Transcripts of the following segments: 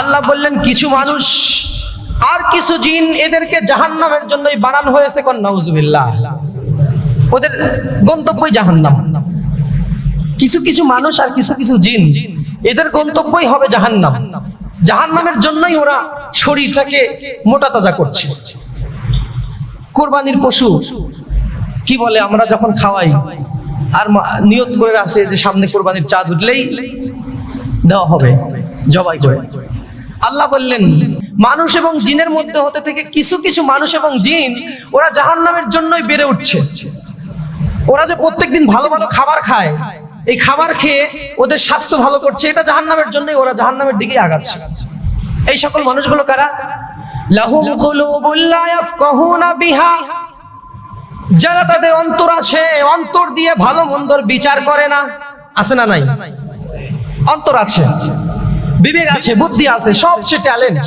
আল্লাহ বললেন, কিছু মানুষ আর কিছু জিন এদেরকে জাহান্নামের জন্যই বানানো হয়েছে কোন, নাউজুবিল্লাহ। ওদের গন্তব্যই জাহান্নাম। কিছু কিছু মানুষ আর কিছু কিছু জিন, এদের গন্তব্যই হবে জাহান্নাম। জাহান্নামের জন্যই ওরা শরীরটাকে মোটা তাজা করছে। কোরবানির পশু, কি বলে, আমরা যখন খাওয়াই, আর নিয়ত করে আসে যে সামনে কোরবানির চাঁদ উঠলেই দেওয়া হবে, জবাই করে। আল্লাহ বললেন, মানুষ এবং জিনের মধ্যে হতে থেকে কিছু কিছু মানুষ এবং জিন, ওরা জাহান্নামের জন্যই বেড়ে উঠছে। ওরা যে প্রত্যেকদিন ভালো ভালো খাবার খায়, এই খাবার খেয়ে ওদের স্বাস্থ্য ভালো করছে, এটা জাহান্নামের জন্যই ওরা জাহান্নামের দিকেই আগাচ্ছে। এই সকল মানুষগুলো কারা? লাহুম বিহা। যারা তাদের অন্তর আছে, অন্তর দিয়ে ভালো মন্দর বিচার করে না। আছে না নাই? অন্তর আছে। বিবেক আছে, বুদ্ধি আছে সবচেয়ে ট্যালেন্ট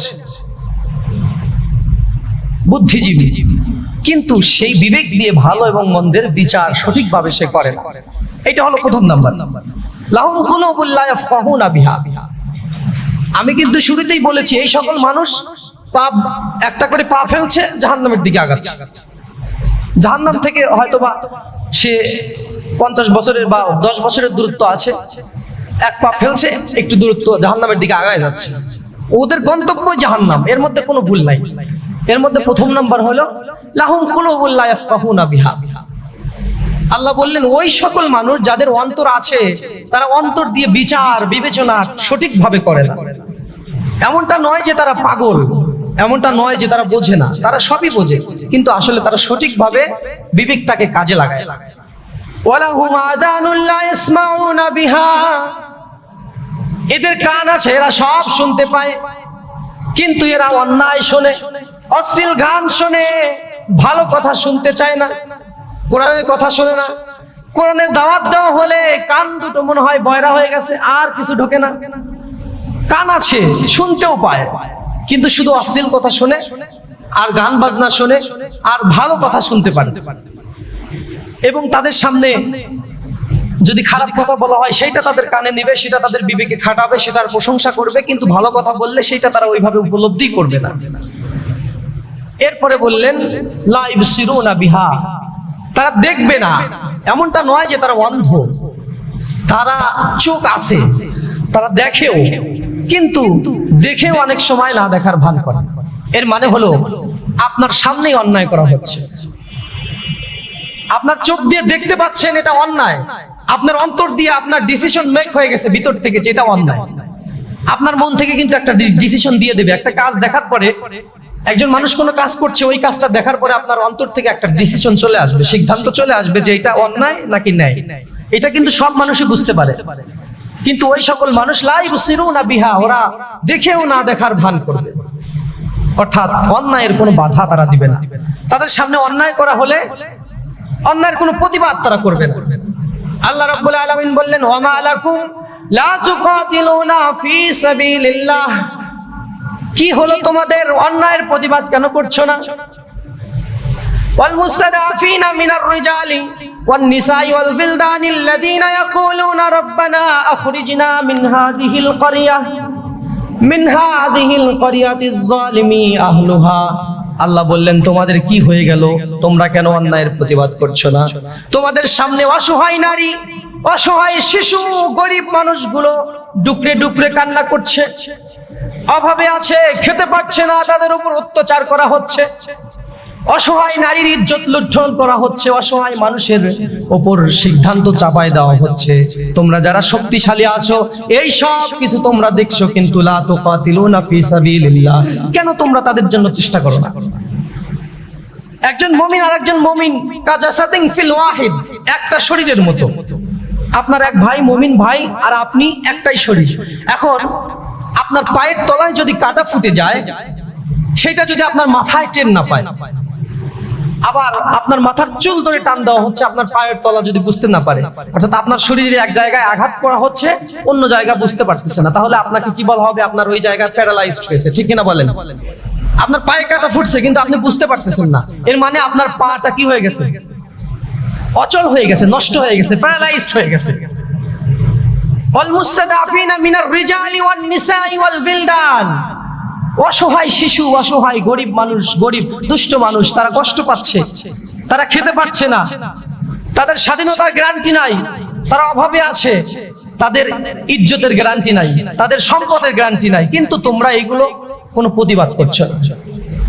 বুদ্ধিজীবী। কিন্তু সেই বিবেক দিয়ে ভালো এবং মন্দের বিচার সঠিকভাবে সে করে এটা হলো প্রথম নাম্বার। বিহা। আমি কিন্তু শুরুতেই বলেছি, এই সকল মানুষ পাপ, একটা করে পা ফেলছে, জাহান্নামের দিকে আগাচ্ছে। জাহান্নাম থেকে হয়তোবা সে পঞ্চাশ বছরের বা দশ বছরের দূরত্ব আছে। এক পা ফেলছে, একটু দূরত্ব জাহান্নামের দিকে আগায় যাচ্ছে। ওদের গন্তব্য জাহান্নাম, এর মধ্যে কোনো ভুল নাই। এর মধ্যে প্রথম নাম্বার হলো, লাহুম বিহা। আল্লাহ বললেন, ওই সকল মানুষ যাদের অন্তর আছে, তারা অন্তর দিয়ে বিচার, বিবেচনা সঠিকভাবে করে না। এমনটা নয় যে তারা পাগল, এমনটা নয় যে তারা বোঝে না, তারা সবই বোঝে, কিন্তু আসলে তারা সঠিকভাবে বিবেকটাকে কাজে লাগায়। ওয়ালাহুম আযানুল লা ইয়াসমাউনা বিহা। এদের কান আছে, এরা সব শুনতে পায়। কিন্তু এরা অন্যায় শোনে, অশ্লীল গান শোনে, ভালো কথা শুনতে চায় না, কোরআনের কথা শোনে না। কোরআনের দাওয়াত দেওয়া হলে কান দুটো মনে হয় বয়রা হয়ে গেছে, আর কিছু ঢোকে না। কান আছে, শুনতেও পায়, কিন্তু শুধু অশ্লীল কথা শোনে, আর গান বাজনা শোনে, আর ভালো কথা শুনতে পারে। এবং তাদের সামনে যদি খারাপ কথা বলা হয় সেটা তাদের কানে নিবে, সেটা তাদের বিবেকে খাটাবে, সেটার প্রশংসা করবে, কিন্তু ভালো কথা বললে সেটা তারা ওইভাবে উপলব্ধি করবে না। এরপরে বললেন লাইভ সিরুনা বিহা। তারা দেখবে না, এমনটা নয় যে তারা অন্ধ। তারা চোখ আছে, তারা দেখেও, কিন্তু দেখেও অনেক সময় না দেখার ভান করে। এর মানে হলো, আপনার সামনেই অন্যায় করা হচ্ছে। আপনার চোখ দিয়ে দেখতে পাচ্ছেন এটা অন্যায়। আপনার অন্তর দিয়ে আপনার ডিসিশন মেক হয়ে গেছে ভিতর থেকে, যেটা অন্যায়। আপনার মন থেকে কিন্তু একটা ডিসিশন দিয়ে দেবে। একটা কাজ দেখার পরে একজন মানুষ কোনো কাজ করছে, ওই কাজটা দেখার পরে আপনার অন্তর থেকে একটা ডিসিশন চলে আসবে, সিদ্ধান্ত চলে আসবে যে এটা অন্যায় নাকি ন্যায়। এটা কিন্তু সব মানুষই বুঝতে পারে। কিন্তু ওই সকল মানুষ লাইভ সিরুনা বিহা ওরা দেখেও না দেখার ভান করবে। অর্থাৎ অন্যায়ের কোনো বাধা তারা দিবে না। তাদের সামনে অন্যায় করা হলে অন্যায়ের কোনো প্রতিবাদ তারা করবে না। আল্লাহ রাব্বুল আলামিন বললেন ওয়া মা লাকুম, লা তুকাতিলুনা ফি সাবিলিল্লাহ। কি হলো তোমাদের? অন্যায়ের প্রতিবাদ কেন করছ না? ওয়াল মুস্তাদাফিনা মিনার রিজালি ওয়ান নিসাই ওয়াল ফিলদান আল্লাযিনা ইয়াকুলুনা রাব্বানা আখরিজনা মিন হাযিহিল ক্বরিয়া, মিন হাযিহিল ক্বরিয়াতিজ জালিমি আহলুহা। আল্লাহ বললেন, তোমাদের কি হয়ে গেল? তোমরা কেন অন্যায়ের প্রতিবাদ করছ না? তোমাদের সামনে অসহায় নারী, অসহায় শিশু, গরিব মানুষগুলো ডুকরে ডুকরে কান্না করছে। অভাবে আছে, খেতে পারছে না, তাদের উপর অত্যাচার করা হচ্ছে। অসহায় নারীর ইজ্জত লুণ্ঠন করা হচ্ছে, অসহায় মানুষের ওপর সিদ্ধান্ত চাপায় দেওয়া হচ্ছে। তোমরা যারা শক্তিশালী আছো, এই সব কিছু তোমরা দেখছ, কিন্তু লা তুকাতিলুনা ফি সাবিলিল্লাহ। কেন তোমরা তাদের জন্য চেষ্টা করো না? একজন মমিন আর একজন মমিন কাজাসাতিং ফিল ওয়াহিদ, একটা শরীরের মতো। আপনার এক ভাই মমিন ভাই আর আপনি একটাই শরীর। এখন আপনার পায়ের তলায় যদি কাটা ফুটে যায়, সেটা যদি আপনার মাথায় টেন না পায়। আবার আপনার মাথার চুল ধরে টান দেওয়া হচ্ছে, আপনার পায়ের তলা যদি বুঝতে না পারে। অর্থাৎ আপনার শরীরে এক জায়গায় আঘাত করা হচ্ছে, অন্য জায়গা বুঝতে পারতেছে না। তাহলে আপনাকে কি বলা হবে? আপনার ওই জায়গা প্যারালাইজড হয়েছে, ঠিক কিনা বলেন? আপনার পায়ে কাটা ফুটছে, কিন্তু আপনি বুঝতে পারতেছেন না। এর মানে আপনার পাটা কি হয়ে গেছে? অচল হয়ে গেছে, নষ্ট হয়ে গেছে প্যারালাইজড হয়ে গেছে। অসহায় শিশু, অসহায় গরিব মানুষ, গরিব দুষ্ট মানুষ, তারা কষ্ট পাচ্ছে, তারা খেতে পারছে না। তাদের স্বাধীনতার গ্যারান্টি নাই, তারা অভাবে আছে, তাদের ইজ্জতের গ্যারান্টি নাই, তাদের সম্পদের গ্যারান্টি নাই। কিন্তু তোমরা এগুলো কোনো প্রতিবাদ করছ না।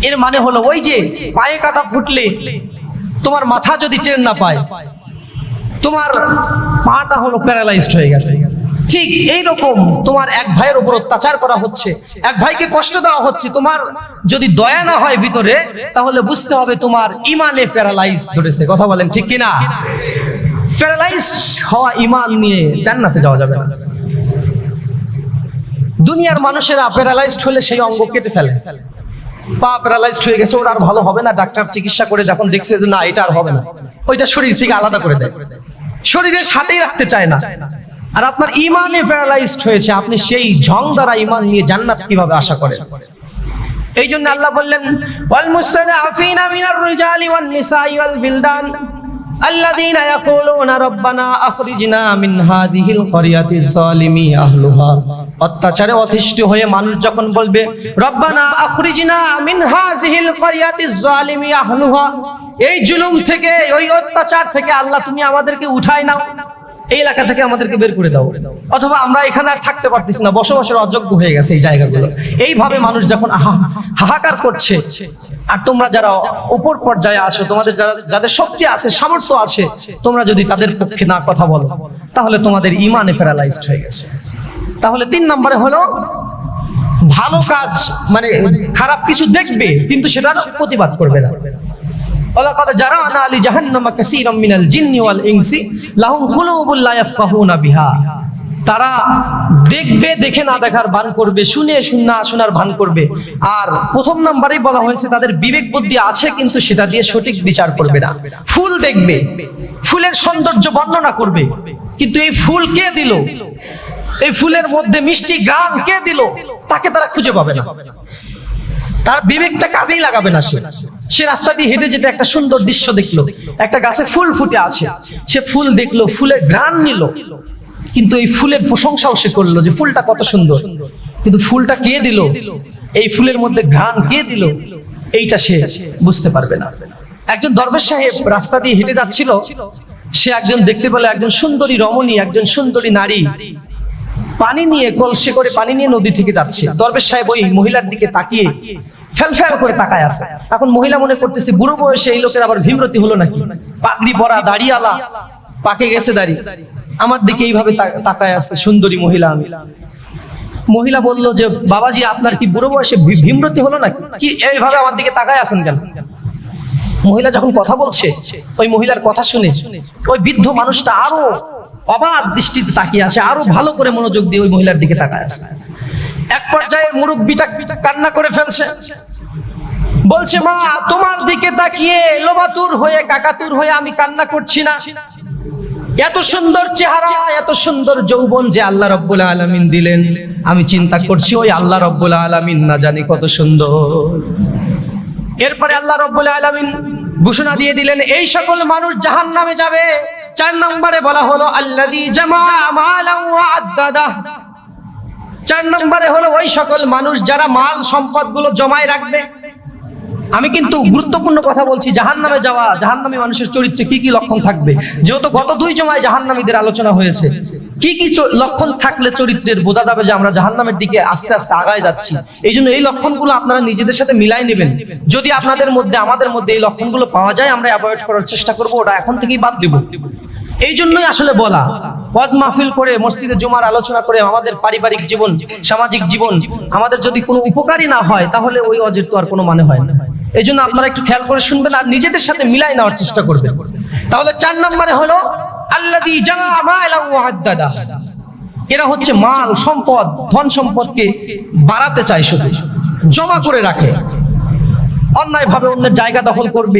এর মানে হলো ওই যে পায়ে কাটা ফুটলে তোমার মাথা যদি ট্রেন না পায় তোমার পাটা হলো প্যারালাইজড হয়ে গেছে। ঠিক এই রকম তোমার এক ভাইয়ের উপর অত্যাচার করা হচ্ছে। এক ভাইকে কষ্ট দেওয়া হচ্ছে। তোমার যদি দয়া না হয় ভিতরে তাহলে বুঝতে হবে তোমার ইমানে প্যারালাইজ ধরেছে। কথা বলেন ঠিক কিনা? প্যারালাইজ হওয়া ইমান নিয়ে জান্নাতে যাওয়া যাবে না। দুনিয়ার মানুষেরা প্যারালাইজড হলে সেই অঙ্গ কেটে ফেলে। পা প্যারালাইজড হয়ে গেছে, ওর আর ভালো হবে না, ডাক্তার চিকিৎসা করে যখন দেখছে যে না, এটা আর হবে না, ওইটা শরীর থেকে আলাদা করে দেয়। শরীরের সাথেই রাখতে চায় না। আর আপনার ইমানে প্যারালাইজড হয়েছে, আপনি সেই ঝং দ্বারা ইমান নিয়ে জান্নাত কীভাবে আশা করেন? এই জন্য আল্লাহ বললেন, ওয়াল মুস্তাদাফিনা মিনার রিজালি ওয়ান নিসাই ওয়াল বিলদান। الذين يقولون ربنا اخرجنا من هذه القريه الظالم اهلها অত্যাচারে অতিষ্ঠ হয়ে মানুষ যখন বলবে রব্বানা আখরিজনা মিন হাযিহিল ক্বরিয়াতি যালিমি আহলুহা এই জুলুম থেকে ওই অত্যাচার থেকে আল্লাহ তুমি আমাদেরকে উঠাই নাও এই এলাকা থেকে আমাদেরকে বের করে দাও অথবা আমরা এখানে আর থাকতে পারতেছি না বসবাসের অযোগ্য হয়ে গেছে এই জায়গাগুলো এইভাবে মানুষ যখন আহা হাহাকার করছে আর তোমরা যারা উপর পর্যায়ে আছো তোমাদের যারা যাদের শক্তি আছে সামর্থ্য আছে তোমরা যদি তাদের পক্ষে না কথা বলো তাহলে তোমাদের ইমানে প্যারালাইজড হয়ে গেছে তাহলে তিন নম্বরে হলো ভালো কাজ মানে খারাপ কিছু দেখবে কিন্তু সেটার প্রতিবাদ করবে না ولقد جرعنا لجهنم كثيرا من الجن والانس لهم قلوب لا يفقهون بها তারা দেখবে, দেখে না দেখার ভান করবে, শুনে শুনে শোনার ভান করবে। আর প্রথম নাম্বারেই বলা হয়েছে, তাদের বিবেক বুদ্ধি আছে কিন্তু সেটা দিয়ে সঠিক বিচার করবে না। ফুল দেখবে, ফুলের সৌন্দর্য বর্ণনা করবে। কিন্তু এই ফুল কে দিল? এই ফুলের মধ্যে মিষ্টি গ্রাম কে দিল? তাকে তারা খুঁজে পাবে না। তার বিবেকটা কাজেই লাগাবে না সে। সে রাস্তা দিয়ে হেঁটে যেতে একটা সুন্দর দৃশ্য দেখল। একটা গাছে ফুল ফুটে আছে। সে ফুল দেখল, ফুলের ঘ্রাণ নিল। কিন্তু এই ফুলের প্রশংসাও সে করল যে ফুলটা কত সুন্দর। কিন্তু ফুলটা কে দিল? এই ফুলের মধ্যে ঘ্রাণ কে দিল? এইটা সে বুঝতে পারবে না। একজন দরবেশ সাহেব রাস্তা দিয়ে হেঁটে যাচ্ছিল। সে একজন দেখতে পেল একজন সুন্দরী রমণী, একজন সুন্দরী নারী। পানি নিয়ে, কলসে করে পানি নিয়ে নদী থেকে যাচ্ছে। দরবেশ সাহেব ওই মহিলার দিকে তাকিয়ে ফেল ফেল করে তাকায় আছে। এখন মহিলা মনে করতেছে, বুড়ো বয়সে এই লোকের আবার ভীমরতি হলো নাকি? পাগড়ি পরা দাড়িয়ালা পাকে গেছে দাড়ি। আমার দিকে এইভাবে তাকায় আছে সুন্দরী মহিলা আমি। মহিলা বলল যে, বাবাজি, আপনার কি বুড়ো বয়সে ভীমরতি হলো নাকি? কি এইভাবে আমার দিকে তাকায় আছেন কেন? মহিলা যখন কথা বলছে, ওই মহিলার কথা শুনে ওই বৃদ্ধ মানুষটা আরও অবাক দৃষ্টিতে তাকিয়ে আছে, আরও ভালো করে মনোযোগ দিয়ে ওই মহিলার দিকে তাকায় আছে। এক পর্যায়ে মুরব্বিটা কান্না করে ফেলছে। বলছে, মা, তোমার দিকে তাকিয়ে লোবাতুর হয়ে, কাকাতুর হয়ে আমি কান্না করছি না। এত সুন্দর চেহারা, এত সুন্দর যৌবন যে আল্লাহ রব্বুল আলামিন দিলেন। আমি চিন্তা করছি, ওই আল্লাহ রব্বুল আলামিন না জানি কত সুন্দর। এরপরে আল্লাহ রব্বুল আলামিন ঘোষণা দিয়ে দিলেন, এই সকল মানুষ জাহান নামে যাবে। চার নম্বরে বলা হলো আদ্দাদা। চার নম্বরে হলো, ওই সকল মানুষ যারা মাল সম্পদগুলো জমায় রাখবে আমি কিন্তু গুরুত্বপূর্ণ কথা বলছি জাহান নামে যাওয়া জাহান নামী মানুষের চরিত্রে কি কি লক্ষণ থাকবে? যেহেতু গত দুই জমায় জাহান নামীদের আলোচনা হয়েছে। কি কি লক্ষণ থাকলে চরিত্রের বোঝা যাবে যে আমরা জাহান নামের দিকে আস্তে আস্তে আগায় যাচ্ছি? এই জন্য এই লক্ষণগুলো আপনারা নিজেদের সাথে মিলাই নেবেন। যদি আপনাদের মধ্যে আমাদের মধ্যে এই লক্ষণগুলো পাওয়া যায় আমরা অ্যাভয়েড করার চেষ্টা করব ওটা এখন থেকেই বাদ দিব। এই জন্যই আসলে বলা ওয়াজ মাহফিল করে মসজিদে জুমার আলোচনা করে আমাদের পারিবারিক জীবন সামাজিক জীবন আমাদের যদি কোনো উপকারী না হয় তাহলে ওই ওয়াজের তো আর কোনো মানে হয় না। এই জন্য আপনারা একটু খেয়াল করে শুনবেন আর নিজেদের সাথে মিলাই নেওয়ার চেষ্টা করবেন। তাহলে চার নম্বরে হলো আদ্দাদা। এরা হচ্ছে মাল, সম্পদ, ধন সম্পদকে বাড়াতে চায় শুধু, জমা করে রাখে। অন্যায় ভাবে অন্যের জায়গা দখল করবে,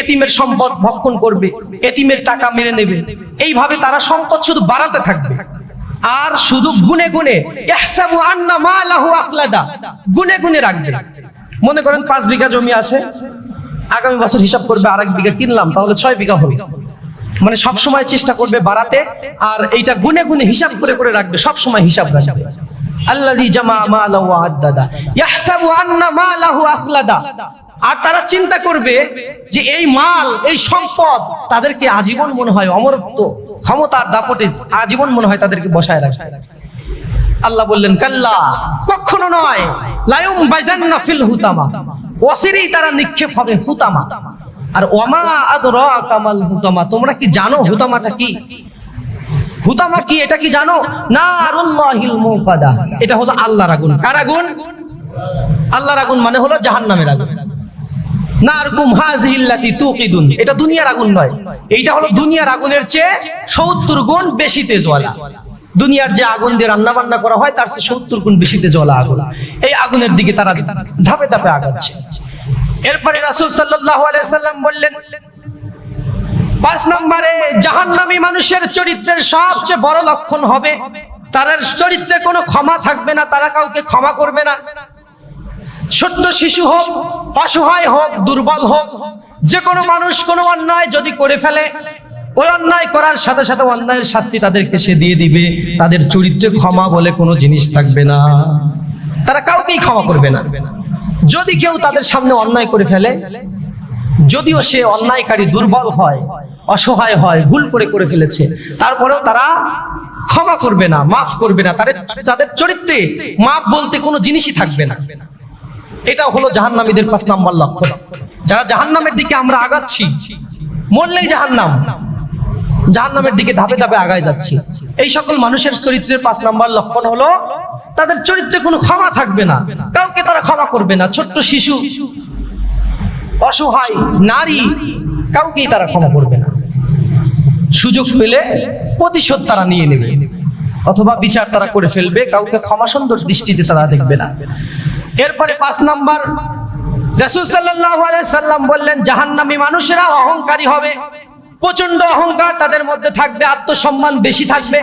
এতিমের সম্পদ ভক্ষণ করবে, এতিমের টাকা মেরে নেবে। এইভাবে তারা সম্পদ শুধু বাড়াতে থাকবে। আর শুধু গুনে গুনে গুনে গুনে রাখবে। মনে করেন পাঁচ বিঘা জমি আছে, আগামী বছর হিসাব করবে আর এক বিঘা কিনলাম, তাহলে ছয় বিঘা হবে। মানে সব সময় চেষ্টা করবে বাড়াতে, আর এইটা গুনে গুনে হিসাব করে করে রাখবে, সব সময় হিসাব রাখবে। আর তারা চিন্তা করবে যে এই মাল, এই সম্পদ তাদেরকে আজীবন মনে হয় অমরত্ব, ক্ষমতার দাপটে আজীবন মনে হয় তাদেরকে বসায় রাখে আল্লাহ বললেন, কাল্লা, কখনো নয়, লায়ুম বাইজান্না ফিল হুতামা। অসিরেই তারা নিক্ষেপ হবে হুতামা। আর ওমা আদরা কামাল হুতামা, তোমরা কি জানো হুতামাটা কি? হুতামা কি, এটা কি জানো? না আরুল্লাহিল মুকাদা এটা হলো আল্লাহর আগুন। কার আগুন? আল্লাহর আগুন মানে হলো জাহান্নামের আগুন। এটা দুনিয়ার আগুন নয়। এইটা হলো দুনিয়ার আগুনের চেয়ে সত্তর গুণ বেশি তেজওয়ালা। দুনিয়ার যে আগুন দিয়ে রান্না বান্না করা হয়, তার চেয়ে সত্তর গুণ বেশি তেজওয়ালা আগুন। এই আগুনের দিকে তারা ধাপে ধাপে আগাচ্ছে। এরপরে রাসূল সাল্লাল্লাহু আলাইহি সাল্লাম বললেন, পাঁচ নম্বরে, জাহান্নামী মানুষের চরিত্রের সবচেয়ে বড় লক্ষণ হবে তাদের চরিত্রে কোনো ক্ষমা থাকবে না, তারা কাউকে ক্ষমা করবে না। ছোট্ট শিশু হোক, অসহায় হোক, দুর্বল হোক যে কোনো মানুষ কোনো অন্যায় যদি করে ফেলে ওই অন্যায় করার সাথে সাথে অন্যায়ের শাস্তি তাদেরকে সে দিয়ে দিবে। তাদের চরিত্রে ক্ষমা বলে কোনো জিনিস থাকবে না। তারা কাউকেই ক্ষমা করবে না। যদি কেউ তাদের সামনে অন্যায় করে ফেলে, যদিও সে অন্যায়কারী, দুর্বল হয়, অসহায় হয়, ভুল করে করে ফেলেছে, তারপরেও তারা ক্ষমা করবে না, মাফ করবে না। তাদের তাদের চরিত্রে মাফ বলতে কোনো জিনিসই থাকবে না। এটা হলো জাহান্নামীদের পাঁচ নাম্বার লক্ষ্য যারা জাহান্নামের দিকে আমরা আগাচ্ছি, মরলেই জাহান্নাম। জাহান্নামের দিকে ধাপে ধাপে আগায় যাচ্ছি। এই সকল মানুষের চরিত্রের পাঁচ নাম্বার লক্ষণ হলো, তাদের চরিত্রে কোনো ক্ষমা থাকবে না। কাউকে তারা ক্ষমা করবে না। ছোট্ট শিশু, অসহায় নারী, কাউকেই তারা ক্ষমা করবে না। সুযোগ পেলে প্রতিশোধ তারা নিয়ে নেবে। অথবা বিচার তারা করে ফেলবে, কাউকে ক্ষমা সুন্দর দৃষ্টিতে তারা দেখবে না। এরপরে পাঁচ নাম্বার, রাসূল সাল্লাল্লাহু আলাইহি সাল্লাম বললেন, জাহান্নামী মানুষেরা অহংকারী হবে। প্রচণ্ড অহংকার তাদের মধ্যে থাকবে, আত্মসম্মান বেশি থাকবে।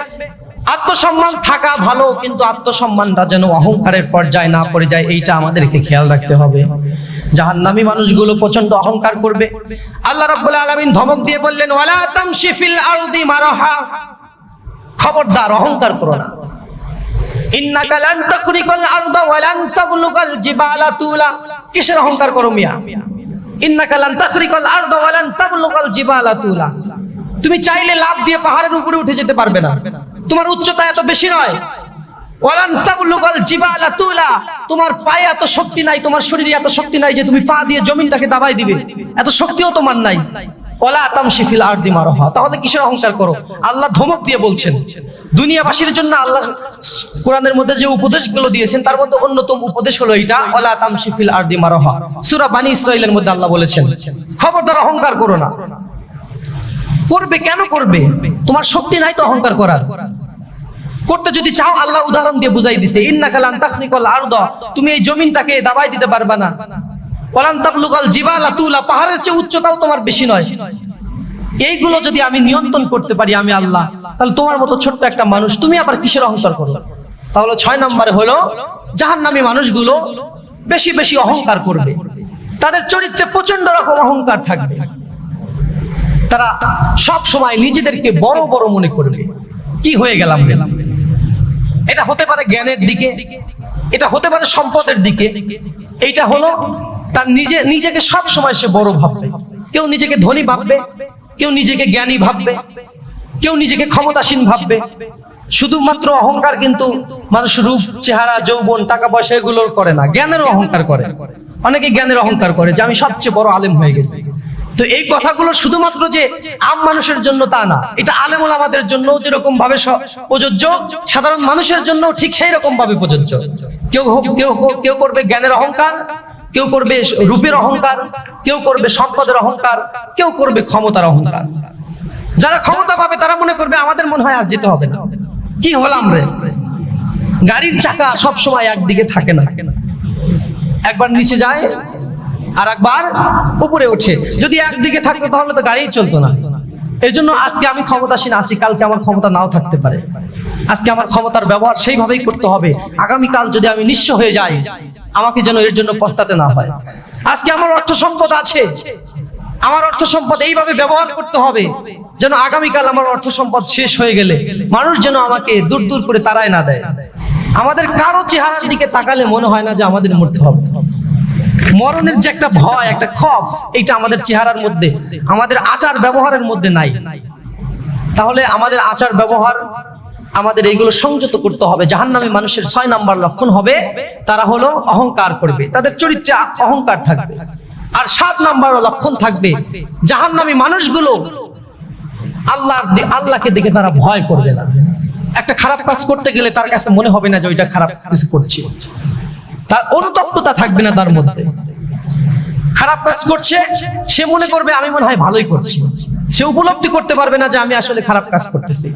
আত্মসম্মান থাকা ভালো, কিন্তু আত্মসম্মানটা যেন অহংকারের পর্যায়ে না পড়ে যায়, এইটা আমাদেরকে খেয়াল রাখতে হবে। জাহান্নামী মানুষগুলো প্রচণ্ড অহংকার করবে। আল্লাহ রাব্বুল আলামিন ধমক দিয়ে বললেন, ওয়ালা তামশি ফিল আরদি মারাহা। খবরদার, অহংকার করো না। ইন্নাকা লান তাখরিকাল আরদা ওয়া তাবলুগাল জিবালা তুলা। কিসের অহংকার করো মিয়া? তুলা। তুমি চাইলে লাভ দিয়ে পাহাড়ের উপরে উঠে যেতে পারবে না। তোমার উচ্চতা এত বেশি নয়। তুলা। তোমার পায়ে এত শক্তি নাই, তোমার শরীরে এত শক্তি নাই যে তুমি পা দিয়ে জমিনটাকে দাবাই দিবে। এত শক্তিও তোমার নাই। ওলা তামশি ফিল আরদি মারহা। তাহলে কিসের অহংকার করো? আল্লাহ ধমক দিয়ে বলছেন, দুনিয়াবাসীর জন্য আল্লাহ কোরআনের মধ্যে যে উপদেশগুলো দিয়েছেন, তার মধ্যে অন্যতম উপদেশ হলো এটা ওলা তামশি ফিল আরদি মারহা। সূরা বানি ইসরাইলের মধ্যে আল্লাহ বলেছেন, খবরদার অহংকার করো না। করবে কেন করবে? তোমার শক্তি নাই তো অহংকার করার। করতে যদি চাও, আল্লাহ উদাহরণ দিয়ে বুঝাই দিছে ইন্নাকালান তাখনিকাল আরদ। তুমি এই জমিনটাকে দাবাই দিতে পারবা না। ওয়ালান তাবলুগাল জিবালা পাহাড়ের চেয়ে উচ্চতাও তোমার বেশি নয়। এইগুলো যদি আমি নিয়ন্ত্রণ করতে পারি আমি আল্লাহ, তাহলে তোমার মতো ছোট্ট একটা মানুষ তুমি আবার কিসের অহংকার করো? তাহলে ছয় নম্বরে হলো, জাহান্নামী মানুষগুলো বেশি বেশি অহংকার করবে। তাদের চরিত্রে প্রচণ্ড রকম অহংকার থাকবে। তারা সব সময় নিজেদেরকে বড় বড় মনে করবে। কি হয়ে গেলাম রে? এটা হতে পারে জ্ঞানের দিকে, এটা হতে পারে সম্পদের দিকে। এইটা হলো তার নিজে, নিজেকে সব সময় সে বড় ভাববে। কেউ নিজেকে ধনী ভাববে, কেউ নিজেকে জ্ঞানী ভাববে, কেউ নিজেকে ক্ষমতাসীন ভাববে। শুধুমাত্র অহংকার কিন্তু মানুষ রূপ, চেহারা, যৌবন, টাকা পয়সা এগুলোর করে না, জ্ঞানেরও অহংকার করে। অনেকে জ্ঞানের অহংকার করে যে আমি সবচেয়ে বড় আলেম হয়ে গেছি। তো এই কথাগুলো শুধুমাত্র যে আম মানুষের জন্য তা না, এটা আলেমুল আমাদের জন্য যেরকম ভাবে প্রযোজ্য, সাধারণ মানুষের জন্য ঠিক সেই রকম ভাবে প্রযোজ্য কেউ কেউ কেউ করবে জ্ঞানের অহংকার কেউ করবে রূপের অহংকার, কেউ করবে সম্পদের অহংকার, কেউ করবে ক্ষমতার অহংকার। যারা ক্ষমতা পাবে, তারা মনে করবে আমাদের মনে হয় আর যেতে হবে না। কি হলাম রে? গাড়ির চাকা সব সময় একদিকে থাকে না। একবার নিচে যায় আর একবার উপরে ওঠে। যদি একদিকে থাকতো তাহলে তো গাড়ি চলতো না। এই জন্য আজকে আমি ক্ষমতাসীন আছি, কালকে আমার ক্ষমতা নাও থাকতে পারে। আজকে আমার ক্ষমতার ব্যবহার সেইভাবেই করতে হবে। আগামীকাল যদি আমি নিঃস্ব হয়ে যাই আমাকে যেন এর জন্য পস্তাতে না হয়। আজকে আমার অর্থ সম্পদ আছে। আমার অর্থ সম্পদ এইভাবে ব্যবহার করতে হবে যেন আগামীকাল আমার অর্থ সম্পদ শেষ হয়ে গেলে মানুষ যেন আমাকে দূর দূর করে তারাই না দেয়। আমাদের কারও চেহারার দিকে তাকালে মনে হয় না যে আমাদের মরতে হবে। মরণের যে একটা ভয়, একটা খফ, এইটা আমাদের চেহারার মধ্যে, আমাদের আচার ব্যবহারের মধ্যে নাই। তাহলে আমাদের আচার ব্যবহার আমাদের এইগুলো সংযত করতে হবে। জাহান্নামী মানুষের ছয় নাম্বার লক্ষণ হবে, তারা হলো অহংকার করবে। তাদের চরিত্রে অহংকার থাকবে। আর সাত নাম্বার লক্ষণ থাকবে, জাহান্নামী মানুষগুলো আল্লাহ আল্লাহকে দেখে তারা ভয় করবে না। একটা খারাপ কাজ করতে গেলে তার কাছে মনে হবে না যে ওইটা খারাপ কিছু করছি। তার অনুতপ্ততা থাকবে না তার মধ্যে। খারাপ কাজ করছে, সে মনে করবে, আমি মনে হয় ভালোই করছি। সে উপলব্ধি করতে পারবে না যে আমি আসলে খারাপ কাজ করতেছি।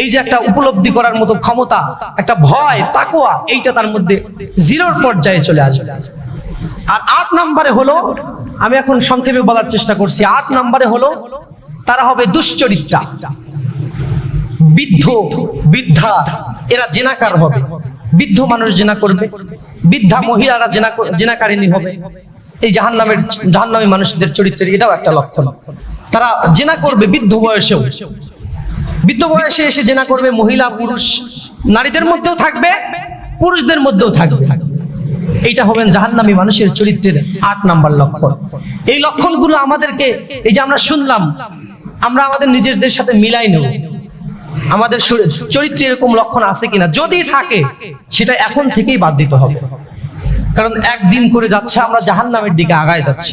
এই যে একটা উপলব্ধি করার মতো ক্ষমতা, একটা ভয়, তাকুয়া, এইটা তার মধ্যে জিরোর পর্যায়ে চলে আসবে। আর আট নাম্বারে হলো, আমি এখন সংক্ষেপে বলার চেষ্টা করছি, আট নাম্বারে হলো, তারা হবে দুশ্চরিত্রা। বৃদ্ধ, বৃদ্ধা, এরা জেনাকার হবে। বৃদ্ধ মানুষ জেনা করবে, বৃদ্ধা মহিলারা জেনা জেনাকারিনী হবে। এই জাহান্নামের, জাহান্নামী মানুষদের চরিত্রের এটাও একটা লক্ষণ। তারা জেনা করবে বৃদ্ধ বয়সেও। বৃদ্ধ বয়সে এসে জেনা করবে মহিলা, পুরুষ, নারীদের মধ্যেও থাকবে, পুরুষদের মধ্যেও থাকবে। এইটা হবেন জাহান্নামী মানুষের চরিত্রের আট নাম্বার লক্ষণ। এই লক্ষণগুলো আমাদেরকে, এই যে আমরা শুনলাম, আমরা আমাদের নিজেদের সাথে মিলাই নেব। আমাদের চরিত্রে এরকম লক্ষণ আছে কিনা? যদি থাকে, সেটা এখন থেকেই বাদ দিতে হবে। কারণ একদিন করে যাচ্ছে, আমরা জাহান্নামের দিকে আগায় যাচ্ছি।